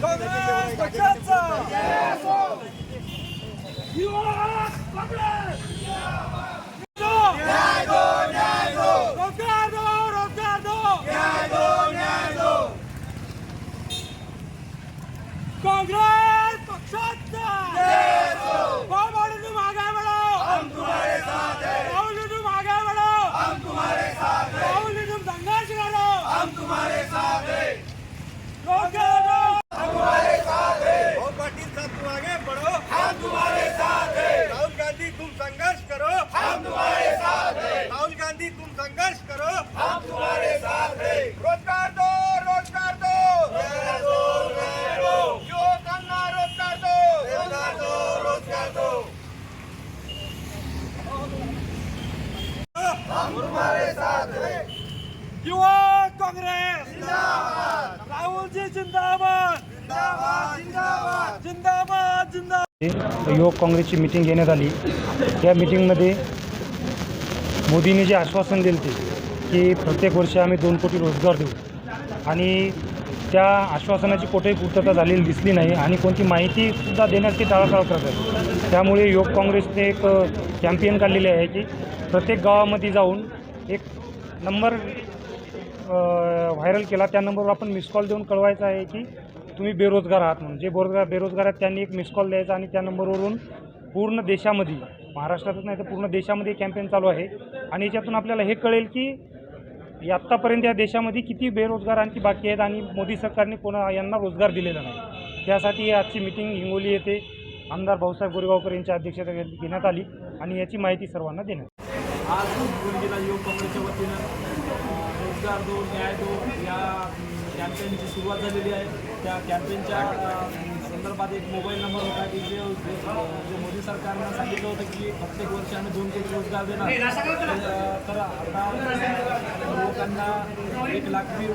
काँग्रेस पक्षाचा युवा काँग्रेस रोजगार दो रोजगार दो काँग्रेस पक्षाचा गांधी तुम संघर्ष करो हम तुम्हारे साथ हैं। रोज़गार दो रोज़गार दो। युवकांना रोज़गार दो। रोज़गार दो। रोज़गार दो युवा काँग्रेस। राहुल जी जिंदाबाद। जिंदाबाद जिंदाबाद। जिंदाबाद युवक काँग्रेसची मिटिंग घेण्यात आली. या मिटिंगमध्ये मोदींनी जे आश्वासन दिले ते की प्रत्येक वर्षी आम्ही दोन कोटी रोजगार देऊ. आणि त्या आश्वासनाची कुठेही पूर्तता झालेली दिसली नाही आणि कोणती माहितीसुद्धा देण्यास ते टाळाटाळ करत त्यामुळे योग काँग्रेसने एक कॅम्पेन काढलेली आहे की प्रत्येक गावामध्ये जाऊन एक नंबर व्हायरल केला. त्या नंबरवर आपण मिस कॉल देऊन कळवायचं आहे की तुम्ही बेरोजगार आहात म्हणून. जे बेरोजगार बेरोजगार आहेत त्यांनी एक मिस कॉल द्यायचा आणि त्या नंबरवरून पूर्ण देशामध्ये महाराष्ट्रातच नाही तर पूर्ण देशामध्ये कॅम्पेन चालू आहे. आणि याच्यातून आपल्याला हे कळेल की आत्तापर्यंत या देशामध्ये किती बेरोजगार आणखी बाकी आहेत आणि मोदी सरकारने कोणा यांना रोजगार दिलेला नाही. त्यासाठी आजची मिटिंग हिंगोली येथे आमदार भाऊसाहेब गोरेगावकर यांच्या अध्यक्षतेखाली घेण्यात आली आणि याची माहिती सर्वांना देण्यात आज जिल्हा युवक काँग्रेसच्या वतीनं रोजगार दो न्याय दो या कॅम्पेनची सुरुवात झालेली आहे. त्या कॅम्पेनच्या संदर्भात एक मोबाईल नंबर होता की जे जे मोदी सरकारनं सांगितलं होतं की प्रत्येक वर्षी आम्ही दोन कोटी रोजगार देणार. तर- आता युवकांना एक लाख बी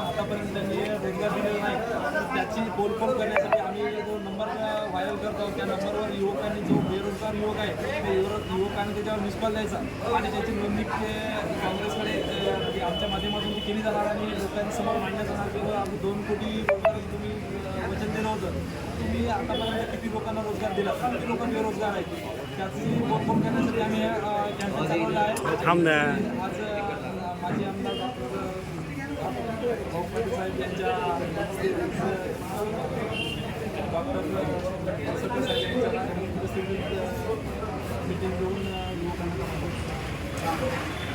आतापर्यंत त्यांनी रोजगार दिलेला नाही त्याची पोलखोल करण्यासाठी आम्ही जो नंबर व्हायरल करतो त्या नंबरवर युवकांनी जो बेरोजगार युवक आहे ते युवक- युवकांनी त्याच्यावर मिसकॉल द्यायचा आणि त्याची नोंदणी ते काँग्रेसकडे आमच्या माध्यमातून ती केली जाणार आणि लोकांसमोर मांडण्यात येणार की बुवा आम्ही दोन कोटी रोजगार तुम्ही वचन दिलं होतं तुम्ही आतापर्यंत किती लोकांना रोजगार दिला किती लोक बेरोजगार आहेत त्याची पोलखोल करण्यासाठी आम्ही कॅम्पेन चालवलं आहे आज माजी आमदार डॉक्टर साहेब यांच्या डॉक्टर साहेब यांच्या उपस्थितीत मिटिंग घेऊन युवकांना